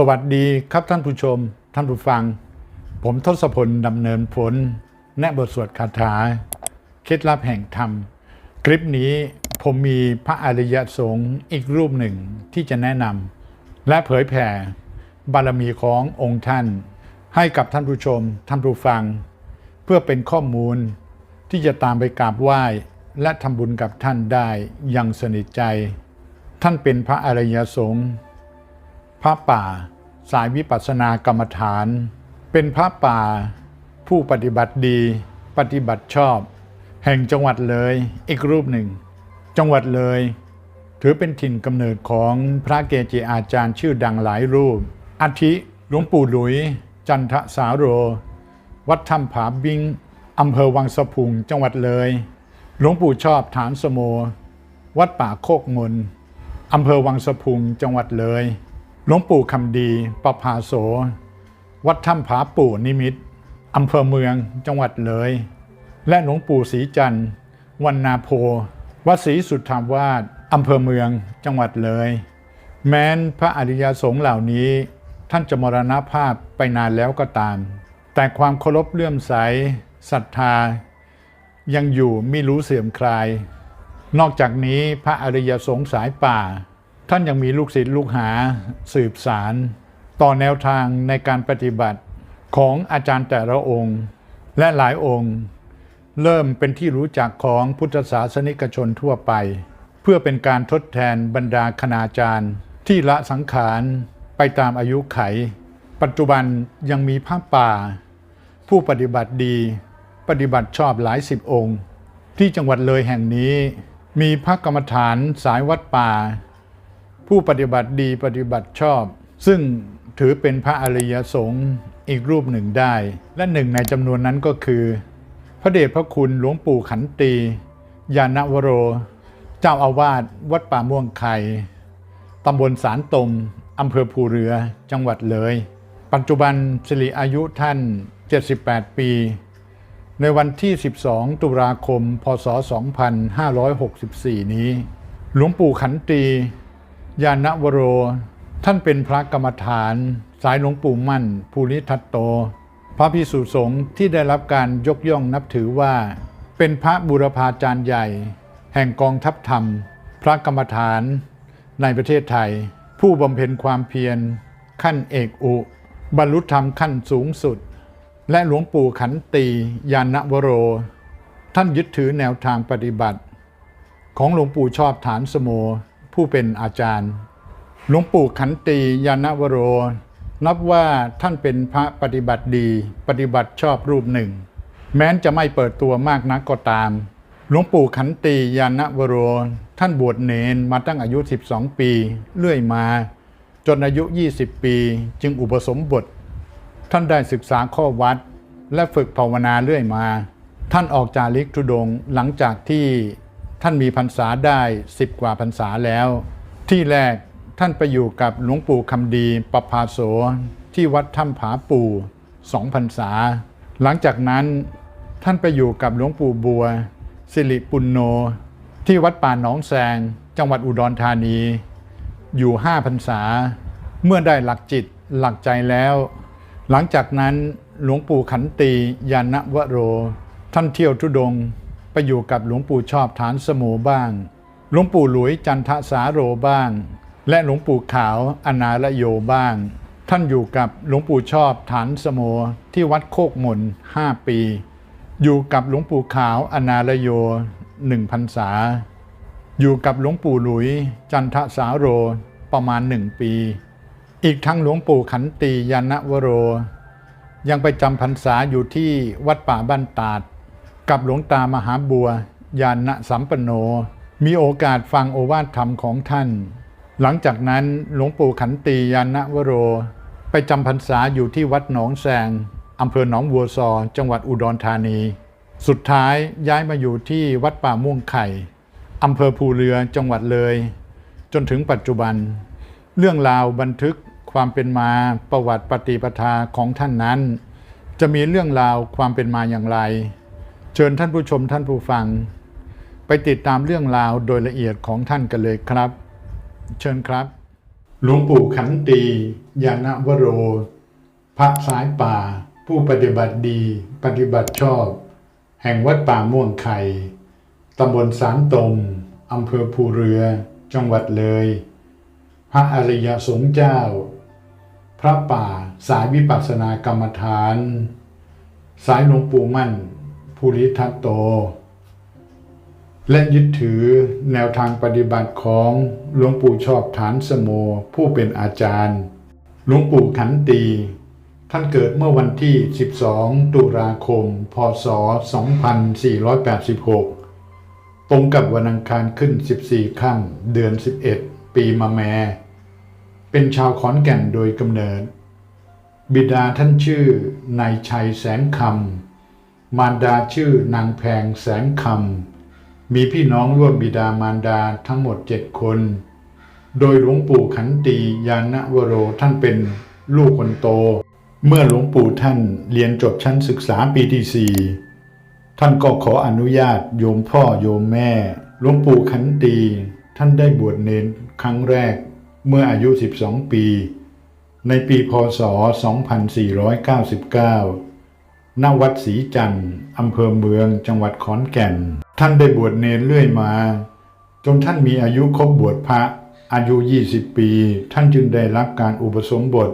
สวัสดีครับท่านผู้ชม ท่านผู้ฟัง ผมทศพลดำเนินผล แนบทสวดคาถา เคล็ดลับแห่งธรรม คลิปนี้ผมมีพระอริยสงฆ์อีกรูปหนึ่งที่จะแนะนำและเผยแผ่บารมีขององค์ท่าน ให้กับท่านผู้ชม ท่านผู้ฟัง เพื่อเป็นข้อมูลที่จะตามไปกราบไหว้ และทำบุญกับท่านได้อย่างสนิทใจ ท่านเป็นพระอริยสงฆ์ ระป่า สายวิปัสสนากรรมฐาน เป็นพระป่า ผู้ปฏิบัติดี ปฏิบัติชอบ แห่งจังหวัดเลยอีกรูปหนึ่ง จังหวัดเลย ถือเป็นถิ่นกำเนิดของพระเกจิอาจารย์ชื่อดังหลายรูป อาทิหลวงปู่หลุย จันทสาโร วัดถ้ำผาบิงอำเภอวังสะพุงจังหวัดเลย หลวงปู่ชอบฐานสโม วัดป่าโคกมนอำเภอวังสะพุงจังหวัดเลย หลวงปู่คำดีประภาโส วัดถ้ำผาปู่นิมิตอำเภอเมืองจังหวัดเลย และหลวงปู่ศรีจันทร์วันนาโพ วัดศรีสุทธาวาสอำเภอเมืองจังหวัดเลย แม้นพระอริยสงฆ์เหล่านี้ ท่านจะมรณภาพไปนานแล้วก็ตาม แต่ความเคารพเลื่อมใสศรัทธา ยังอยู่ไม่รู้เสื่อมคลาย นอกจากนี้พระอริยสงฆ์สายป่า ท่านยังมีลูกศิษย์ลูกหาสืบสาร ต่อแนวทางในการปฏิบัติของอาจารย์แต่ละองค์ และหลายองค์ เริ่มเป็นที่รู้จักของพุทธศาสนิกชนทั่วไป เพื่อเป็นการทดแทนบรรดาคณาจารย์ ที่ละสังขารไปตามอายุไข ปัจจุบันยังมีพระป่า ผู้ปฏิบัติดี ปฏิบัติชอบหลายสิบองค์ ที่จังหวัดเลยแห่งนี้ มีพระกรรมฐานสายวัดป่า ผู้ปฏิบัติดีปฏิบัติชอบ ซึ่งถือเป็นพระอริยสงฆ์อีกรูปหนึ่งได้ และหนึ่งในจำนวนนั้นก็คือ พระเดชพระคุณหลวงปู่ขันตียานวโร เจ้าอาวาสวัดป่าม่วงไข่ตำบลสารตมอำเภอภูเรือจังหวัดเลย ปัจจุบันสิริอายุท่าน 78 ปี ในวันที่ 12 ตุลาคม พศ 2564 นี้ หลวงปู่ขันตี ยานวโร ท่านเป็นพระกรรมฐาน สายหลวงปู่มั่น ภูริทัตโต พระพิสุสงฆ์ที่ได้รับการยกย่องนับถือว่า เป็นพระบุรพาจารย์ใหญ่ แห่งกองทัพธรรม พระกรรมฐาน ในประเทศไทย ผู้บำเพ็ญความเพียร ขั้นเอกอุ บรรลุธรรมขั้นสูงสุด และหลวงปู่ขันตียานวโร ท่านยึดถือแนวทางปฏิบัติ ของหลวงปู่ชอบฐานสโม ผู้เป็นอาจารย์ หลวงปู่ขันตียานวโร นับว่าท่านเป็นพระปฏิบัติดี ปฏิบัติชอบรูปหนึ่ง แม้นจะไม่เปิดตัวมากนักก็ตาม หลวงปู่ขันตียานวโร ท่านบวชเนนมาตั้งอายุ 12 ปี เรื่อยมา จนอายุ 20 ปี จึงอุปสมบท ท่านได้ศึกษาข้อวัด และฝึกภาวนาเรื่อยมา ท่านออกจาริกธุดงหลังจากที่ ท่านมีพรรษาได้สิบกว่าพรรษาแล้ว ที่แรกท่านไปอยู่กับหลวงปู่คำดีปภาโสที่วัดถ้ำผาปู่สองพรรษา หลังจากนั้นท่านไปอยู่กับหลวงปู่บัว สิริปุณโน ที่วัดป่าหนองแซง จังหวัดอุดรธานี อยู่ห้าพรรษา เมื่อได้หลักจิตหลักใจแล้ว หลังจากนั้นหลวงปู่ขันตียานวโร ท่านเที่ยวทุดง ไปอยู่กับหลวงปู่ชอบฐานสมูบ้าง หลวงปู่หลุยจันทสาโรบ้าง และหลวงปู่ขาวอนาลโยบ้าง ท่านอยู่กับหลวงปู่ชอบฐานสโมที่วัดโคกมนห้าปี อยู่กับหลวงปู่ขาวอนาลโยหนึ่งพรรษา อยู่กับหลวงปู่หลุย จันทสาโรประมาณหนึ่งปี อีกทั้งหลวงปู่ขันตียานวโร ยังไปจำพรรษาอยู่ที่วัดป่าบ้านตาด กับหลวงตามหาบัวยานะสัมปโน มีโอกาสฟังโอวาทธรรมของท่าน หลังจากนั้นหลวงปู่ขันตียานวโร ไปจำพรรษาอยู่ที่วัดหนองแซงอำเภอหนองบัวซอ จังหวัดอุดรธานี สุดท้ายย้ายมาอยู่ที่วัดป่าม่วงไข่อำเภอภูเรือจังหวัดเลย จนถึงปัจจุบัน เรื่องราวบันทึกความเป็นมาประวัติปฏิปทาของท่านนั้น จะมีเรื่องราวความเป็นมาอย่างไร เชิญท่านผู้ชมท่านผู้ฟัง ไปติดตามเรื่องราวโดยละเอียดของท่านกันเลยครับ เชิญครับหลวงปู่ขันตียานวโร พระสายป่า ผู้ปฏิบัติดี ปฏิบัติชอบ แห่งวัดป่าม่วงไข่ตำบลสารตมอำเภอภูเรือ จังหวัดเลย พระอริยสงฆ์เจ้า พระป่าสายวิปัสสนากรรมฐาน สายหลวงปู่มั่น ภูริทัตโต และยึดถือแนวทางปฏิบัติของหลวงปู่ชอบฐานสโมผู้เป็นอาจารย์หลวงปู่ขันตี ท่านเกิดเมื่อวันที่ 12 ตุลาคม พศ 2486 ตรงกับวันอังคารขึ้น 14 ค่ำเดือน 11 ปีมะแม เป็นชาวขอนแก่นโดยกำเนิด บิดาท่านชื่อนายชัยแสนคำ มารดาชื่อนางแพงแสนคำมีพี่น้องร่วมบิดามารดาทั้งหมดเจ็ดคน โดยหลวงปู่ขันตียานวโรท่านเป็นลูกคนโต เมื่อหลวงปู่ท่านเรียนจบชั้นศึกษาปีที่สี่ท่านก็ขออนุญาตโยมพ่อโยมแม่ หลวงปู่ขันตีท่านได้บวชเนนครั้งแรกเมื่ออายุ 12 ปี ในปีพศ 2499 ณวัดศรีจันทร์อำเภอเมืองจังหวัดขอนแก่น ท่านได้บวชเนรเรื่อยมา จนท่านมีอายุครบบวชพระอายุ 20 ปี ท่านจึงได้รับการอุปสมบท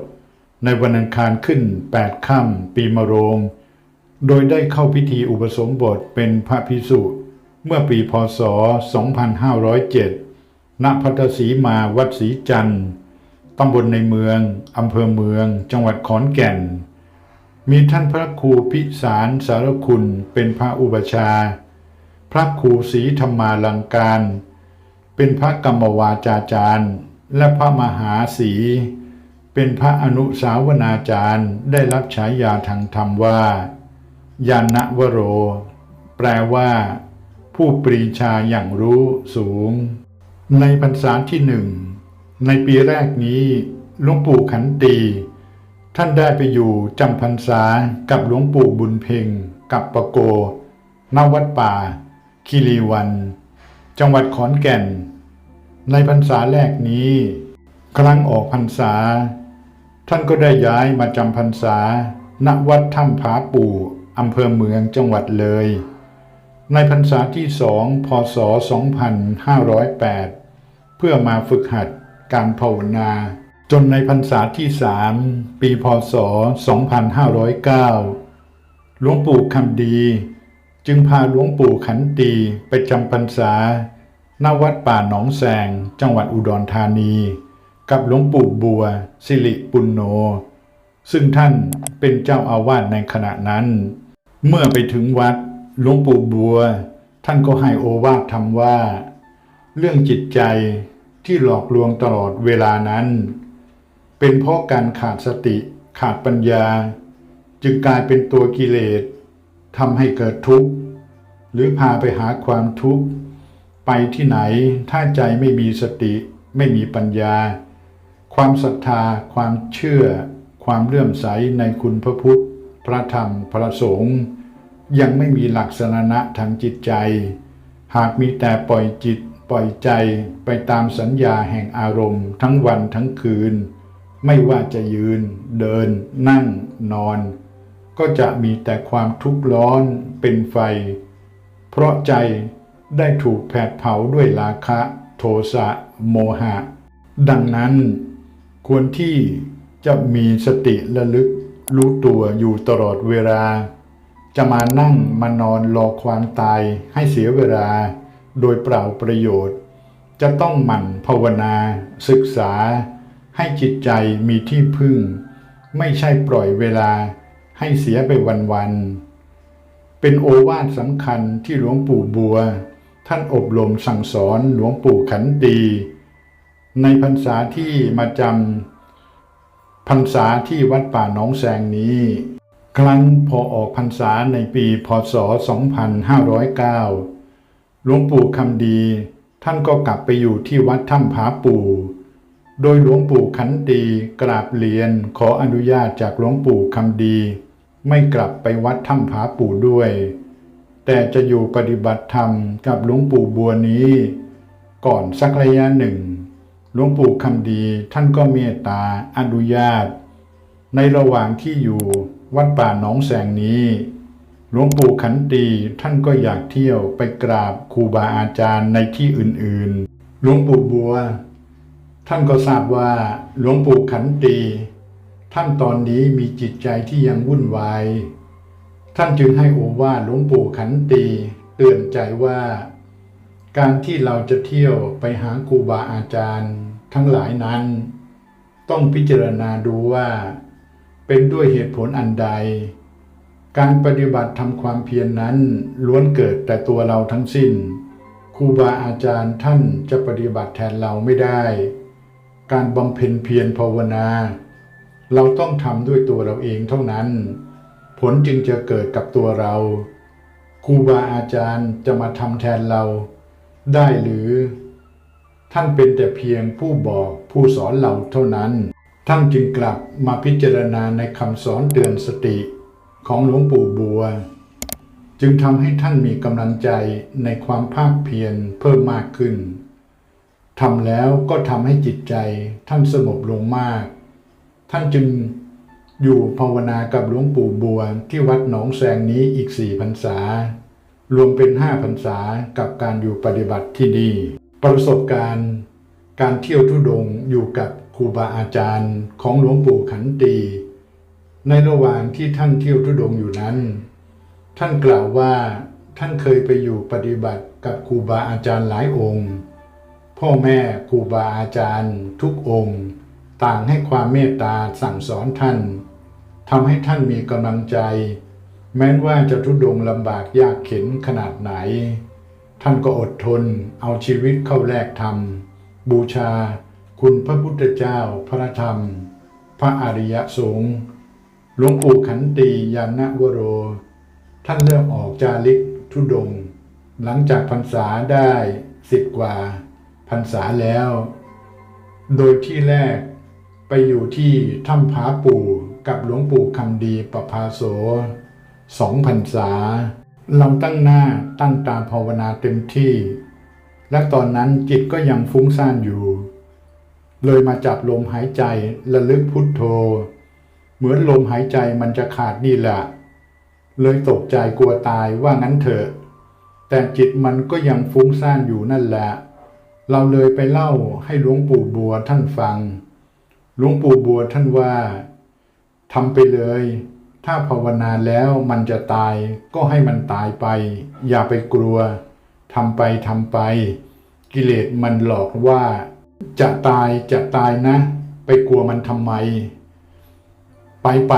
ในวันอังคารขึ้น 8 ค่ำปีมะโรง โดยได้เข้าพิธีอุปสมบทเป็นพระภิกษุเมื่อปีพศ 2507 ณ พัทสีมาวัดศรีจันทร์ตำบลในเมือง อำเภอเมือง จังหวัดขอนแก่น มีท่านพระครูพิสารสารคุณเป็นพระอุปชา พระครูศรีธรรมาลังการ เป็นพระกรรมวาจาจารย์ และพระมหาศรีเป็นพระอนุสาวนาจารย์ได้รับฉายาทางธรรมว่ายานวโร แปลว่า ผู้ปรีชาอย่างรู้สูง ในพรรษาที่หนึ่ง ในปีแรกนี้หลวงปู่ขันตี ท่านได้ไปอยู่จำพรรษากับหลวงปู่บุญเพ็งกับปะโกณวัดป่าคีรีวัน จังหวัดขอนแก่น ในพรรษาแรกนี้ ครั้งออกพรรษา ท่านก็ได้ย้ายมาจำพรรษา ณวัดถ้ำผาปู่อำเภอเมืองจังหวัดเลย ในพรรษาที่สองพศ 2508 เพื่อมาฝึกหัดการภาวนา จนในพรรษาที่สามปีพศ 2509 หลวงปู่คำดี จึงพาหลวงปู่ขันตีไปจำพรรษาณวัดป่าหนองแสงจังหวัดอุดรธานี กับหลวงปู่บัว สิริปุณโนซึ่งท่านเป็นเจ้าอาวาสในขณะนั้น เมื่อไปถึงวัดหลวงปู่บัว ท่านก็ให้โอวาททำว่า เรื่องจิตใจที่หลอกลวงตลอดเวลานั้น เป็นเพราะการขาดสติขาดปัญญา จึงกลายเป็นตัวกิเลสทำให้เกิดทุกข์ หรือพาไปหาความทุกข์ ไปที่ไหนถ้าใจไม่มีสติไม่มีปัญญา ความศรัทธา ความเชื่อ ความเลื่อมใสในคุณพระพุทธ พระธรรมพระสงฆ์ยังไม่มีหลักสรณะทางจิตใจ หากมีแต่ปล่อยจิตปล่อยใจไปตามสัญญาแห่งอารมณ์ ทั้งวันทั้งคืน ไม่ว่าจะยืน เดิน นั่ง นอน ก็จะมีแต่ความทุกข์ร้อนเป็นไฟ เพราะใจได้ถูกแผดเผาด้วยราคะ โทสะโมหะ ดังนั้น ควรที่จะมีสติระลึกรู้ตัวอยู่ตลอดเวลา จะมานั่งมานอนรอความตายให้เสียเวลา โดยเปล่าประโยชน์ จะต้องหมั่นภาวนา ศึกษา ให้จิตใจมีที่พึ่ง ไม่ใช่ปล่อยเวลาให้เสียไปวันๆ เป็นโอวาทสำคัญที่หลวงปู่บัว ท่านอบรมสั่งสอนหลวงปู่ขันตี ในพรรษาที่มาจำพรรษาที่วัดป่าหนองแสงนี้ ครั้นพอออกพรรษาในปีพศ 2509 หลวงปู่คำดี ท่านก็กลับไปอยู่ที่วัดถ้ำผาปู่ โดยหลวงปู่ขันตีกราบเรียนขออนุญาตจากหลวงปู่คำดี ไม่กลับไปวัดถ้ำผาปู่ด้วย แต่จะอยู่ปฏิบัติธรรมกับหลวงปู่บัวนี้ ก่อนสักระยะหนึ่งหลวงปู่คำดีท่านก็เมตตาอนุญาต ในระหว่างที่อยู่วัดป่าหนองแสงนี้หลวงปู่ขันตีท่านก็อยากเที่ยวไปกราบครูบาอาจารย์ในที่อื่นๆ หลวงปู่บัว ท่านก็ทราบว่าหลวงปู่ขันตีท่านตอนนี้มีจิตใจที่ยังวุ่นวาย ท่านจึงให้โอวาทหลวงปู่ขันตีเตือนใจว่า การที่เราจะเที่ยวไปหาครูบาอาจารย์ ทั้งหลายนั้น ต้องพิจารณาดูว่า เป็นด้วยเหตุผลอันใด การปฏิบัติทำความเพียรนนั้นล้วนเกิดแต่ตัวเราทั้งสิ้นครูบาอาจารย์ท่านจะปฏิบัติแทนเราไม่ได้ การบำเพ็ญเพียรภาวนา เราต้องทำด้วยตัวเราเองเท่านั้น ผลจึงจะเกิดกับตัวเราครูบาอาจารย์จะมาทำแทนเราได้หรือ ท่านเป็นแต่เพียงผู้บอกผู้สอนเราเท่านั้น ท่านจึงกลับมาพิจารณาในคำสอนเตือนสติของหลวงปู่บัว จึงทำให้ท่านมีกำลังใจในความภาคเพียรเพิ่มมากขึ้น ทำแล้วก็ทำให้จิตใจท่านสงบลงมาก ท่านจึงอยู่ภาวนากับหลวงปู่บัวที่วัดหนองแสงนี้อีกสี่พรรษา รวมเป็นห้าพรรษากับการอยู่ปฏิบัติที่นี่ประสบการณ์ การเที่ยวทุดงอยู่กับครูบาอาจารย์ของหลวงปู่ขันตี ในระหว่างที่ท่านเที่ยวทุดงอยู่นั้น ท่านกล่าวว่าท่านเคยไปอยู่ปฏิบัติกับครูบาอาจารย์หลายองค์ พ่อแม่ครูบาอาจารย์ ทุกองค์ ต่างให้ความเมตตาสั่งสอนท่านทำให้ท่านมีกำลังใจ แม้นว่าจะทุดงลำบากยากเข็นขนาดไหน ท่านก็อดทนเอาชีวิตเข้าแลกธรรม บูชา คุณพระพุทธเจ้า พระธรรม พระอริยสงฆ์หลวงปู่ขันตียานวโร ท่านเริ่มออกจาริกทุดง หลังจากพรรษาได้สิบกว่า รรษาแล้ว โดยที่แรกไปอยู่ที่ถ้ำผาปู่กับหลวงปู่คำดีประภาโสสองพรรษา เราตั้งหน้าตั้งตาภาวนาเต็มที่ และตอนนั้นจิตก็ยังฟุ้งซ่านอยู่ เลยมาจับลมหายใจระลึกพุทโธ เหมือนลมหายใจมันจะขาดนี่แหละเลยตกใจกลัวตายว่างั้นเถอะ แต่จิตมันก็ยังฟุ้งซ่านอยู่นั่นแหละ เราเลยไปเล่าให้หลวงปู่บัวท่านฟัง หลวงปู่บัวท่านว่าทำไปเลย ถ้าภาวนาแล้วมันจะตายก็ให้มันตายไป อย่าไปกลัวทำไปทำไป กิเลสมันหลอกว่า จะตายจะตายนะ ไปกลัวมันทำไม ไปไป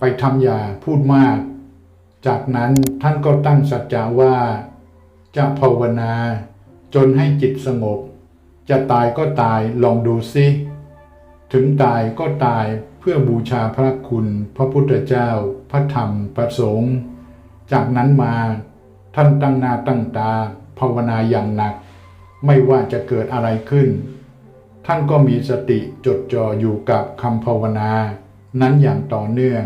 ไปทำอย่าพูดมาก จากนั้นท่านก็ตั้งสัจจาว่า จะภาวนา จนให้จิตสงบ จะตายก็ตายลองดูสิถึงตายก็ตายเพื่อบูชาพระคุณ พระพุทธเจ้า พระธรรม พระสงฆ์จากนั้นมาท่านตั้งหน้าตั้งตา ภาวนาอย่างหนัก ไม่ว่าจะเกิดอะไรขึ้น ท่านก็มีสติจดจ่ออยู่กับคำภาวนา นั้นอย่างต่อเนื่อง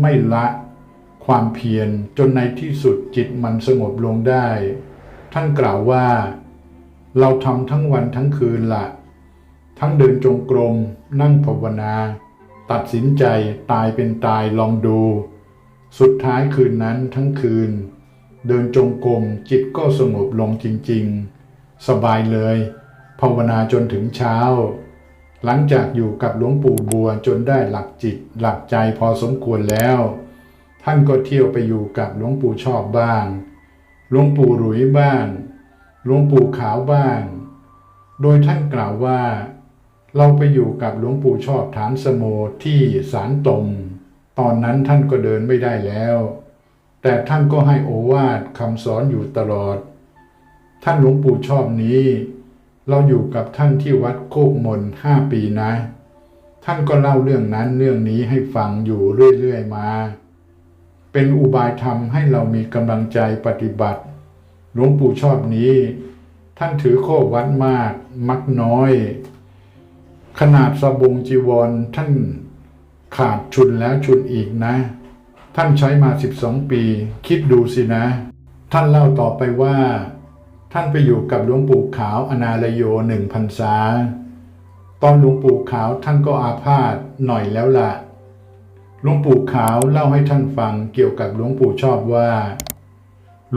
ไม่ละความเพียรจนในที่สุดจิตมันสงบลงได้ ท่านกล่าวว่า เราทำทั้งวันทั้งคืนละทั้งเดินจงกรม นั่งภาวนา ตัดสินใจตายเป็นตายลองดู สุดท้ายคืนนั้นทั้งคืน เดินจงกรมจิตก็สงบลงจริง ๆ สบายเลย ภาวนาจนถึงเช้า หลังจากอยู่กับหลวงปู่บัวจนได้หลักจิตหลักใจพอสมควรแล้ว ท่านก็เที่ยวไปอยู่กับหลวงปู่ชอบบ้าง หลวงปู่หลุยบ้าง หลวงปู่ขาวบ้าง โดยท่านกล่าวว่า เราไปอยู่กับหลวงปู่ชอบฐานสโมที่สารตมตอนนั้นท่านก็เดินไม่ได้แล้ว แต่ท่านก็ให้โอวาทคำสอนอยู่ตลอด ท่านหลวงปู่ชอบนี้ เราอยู่กับท่านที่วัดโคกมนห้าปีนะ ท่านก็เล่าเรื่องนั้นเรื่องนี้ให้ฟังอยู่เรื่อยๆมา เป็นอุบายธรรมให้เรามีกำลังใจปฏิบัติ หลวงปู่ชอบนี้ ท่านถือโควัดมาก มักน้อย ขนาดสบงจีวรท่านขาดชุนแล้วชุนอีกนะ ท่านใช้มา 12 ปี คิดดูสินะ ท่านเล่าต่อไปว่า ท่านไปอยู่กับหลวงปู่ขาวอนาลโยหนึ่งพรรษา ตอนหลวงปู่ขาวท่านก็อาพาธหน่อยแล้วล่ะหลวงปู่ขาวเล่าให้ท่านฟังเกี่ยวกับหลวงปู่ชอบว่า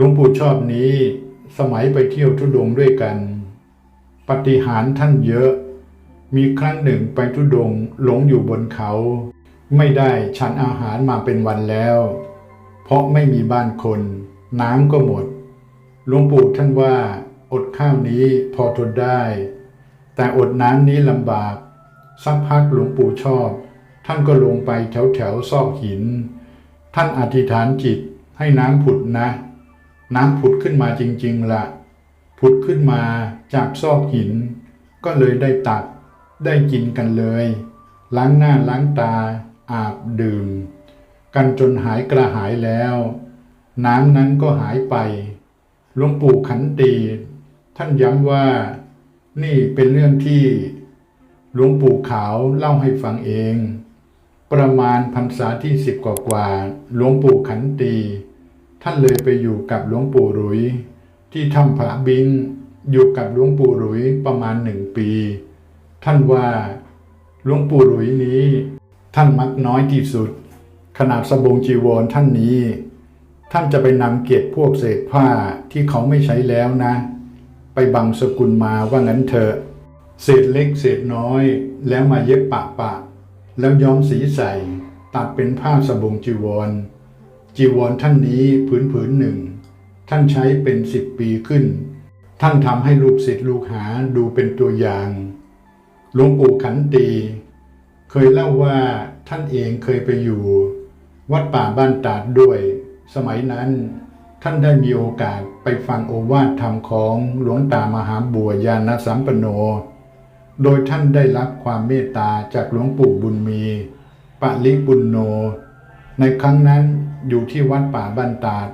หลวงปู่ชอบนี้สมัยไปเที่ยวทุดงด้วยกัน ปฏิหารท่านเยอะ มีครั้งหนึ่งไปทุดงหลงอยู่บนเขา ไม่ได้ฉันอาหารมาเป็นวันแล้ว เพราะไม่มีบ้านคน น้ำก็หมดหลวงปู่ท่านว่า อดข้าวนี้พอทนได้ แต่อดน้ำนี้ลำบาก สักพักหลวงปู่ชอบ ท่านก็ลงไปแถวแถวซอกหิน ท่านอธิษฐานจิตให้น้ำผุดนะ น้ำผุดขึ้นมาจริงๆละผุดขึ้นมาจากซอกหิน ก็เลยได้ตักได้กินกันเลย ล้างหน้าล้างตา อาบดื่ม กันจนหายกระหายแล้ว น้ำนั้นก็หายไปหลวงปู่ขันตีท่านย้ำว่า นี่เป็นเรื่องที่หลวงปู่ขาวเล่าให้ฟังเอง ประมาณพรรษาที่สิบกว่าหลวงปู่ขันตี ท่านเลยไปอยู่กับหลวงปู่หลุยที่ถ้ำผาบิงอยู่กับหลวงปู่หลุยประมาณหนึ่งปี ท่านว่าหลวงปู่หลุยนี้ ท่านมักน้อยที่สุด ขนาดสบงจีวรท่านนี้ ท่านจะไปนำเก็บพวกเศษผ้าที่เขาไม่ใช้แล้วนะ ไปบังสกุลมาว่างั้นเถอะเศษเล็กเศษน้อยแล้วมาเย็บปะปะ แล้วย้อมสีใส่ตัดเป็นผ้าสบงจีวร จีวรท่านนี้ผืนผืนหนึ่ง ท่านใช้เป็นสิบปีขึ้น ท่านทำให้ลูกศิษย์ลูกหาดูเป็นตัวอย่างหลวงปู่ขันตี เคยเล่าว่าท่านเองเคยไปอยู่ วัดป่าบ้านตาดด้วย สมัยนั้น ท่านได้มีโอกาสไปฟังโอวาทธรรมของหลวงตามหาบัวยาณสัมปโน โดยท่านได้รับความเมตตาจากหลวงปู่บุญมีปะลิบุญโน ในครั้งนั้นอยู่ที่วัดป่าบ้านตาด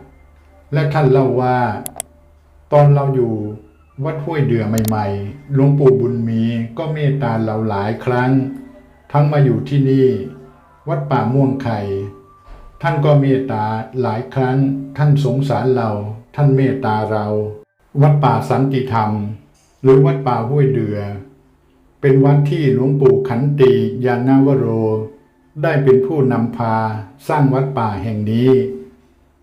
และท่านเล่าว่า ตอนเราอยู่วัดห้วยเดือใหม่ๆ หลวงปู่บุญมีก็เมตตาเราหลายครั้ง ทั้งมาอยู่ที่นี่ วัดป่าม่วงไข่ ท่านก็เมตตาหลายครั้ง ท่านสงสารเรา ท่านเมตตาเรา วัดป่าสันติธรรม หรือวัดป่าห้วยเดือ เป็นวัดที่หลวงปู่ขันติยานาวโร ได้เป็นผู้นำพาสร้างวัดป่าแห่งนี้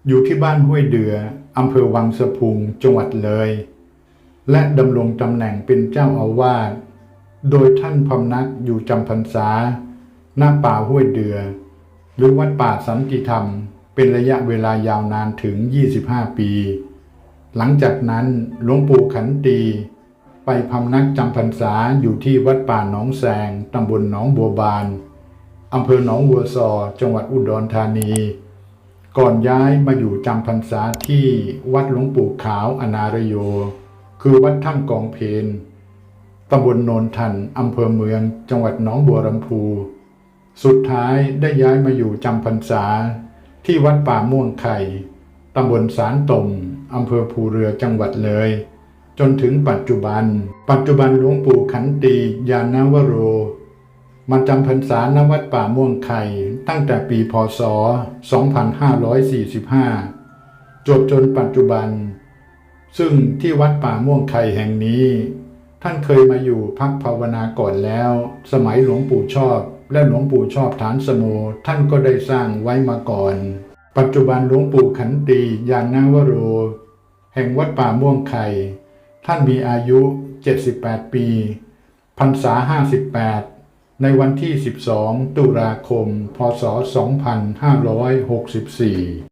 อยู่ที่บ้านห้วยเดืออำเภอวังสะพุงจังหวัดเลย และดำรงตำแหน่งเป็นเจ้าอาวาสโดยท่านพำนักอยู่จำพรรษา หน้าป่าห้วยเดือ หรือวัดป่าสันติธรรม เป็นระยะเวลายาวนานถึง 25 ปี หลังจากนั้นหลวงปู่ขันตีไปพำนักจำพรรษาอยู่ที่วัดป่าหนองแสงตำบลหนองบัวบาน อำเภอหนองวัวซอ จังหวัดอุดรธานี ก่อนย้ายมาอยู่จำพรรษาที่วัดหลวงปู่ขาวอนารโย คือวัดถ้ำกองเพนตำบลโนนทันอำเภอเมือง จังหวัดหนองบัวลำพู สุดท้ายได้ย้ายมาอยู่จำพรรษา ที่วัดป่าม่วงไข่ตำบลสารตมอำเภอภูเรือจังหวัดเลย จนถึงปัจจุบัน ปัจจุบันหลวงปู่ขันตียานาวโร มาจำพรรษาณวัดป่าม่วงไข่ตั้งแต่ปีพศ 2545 จบจนปัจจุบัน ซึ่งที่วัดป่าม่วงไข่แห่งนี้ ท่านเคยมาอยู่พักภาวนาก่อนแล้ว สมัยหลวงปู่ชอบ และหลวงปู่ชอบฐานสโมท่านก็ได้สร้างไว้มาก่อน ปัจจุบันหลวงปู่ขันตียานาวโร แห่งวัดป่าม่วงไข่ท่านมีอายุ 78 ปีพรรษา 58 ในวันที่ 12 ตุลาคม พศ 2564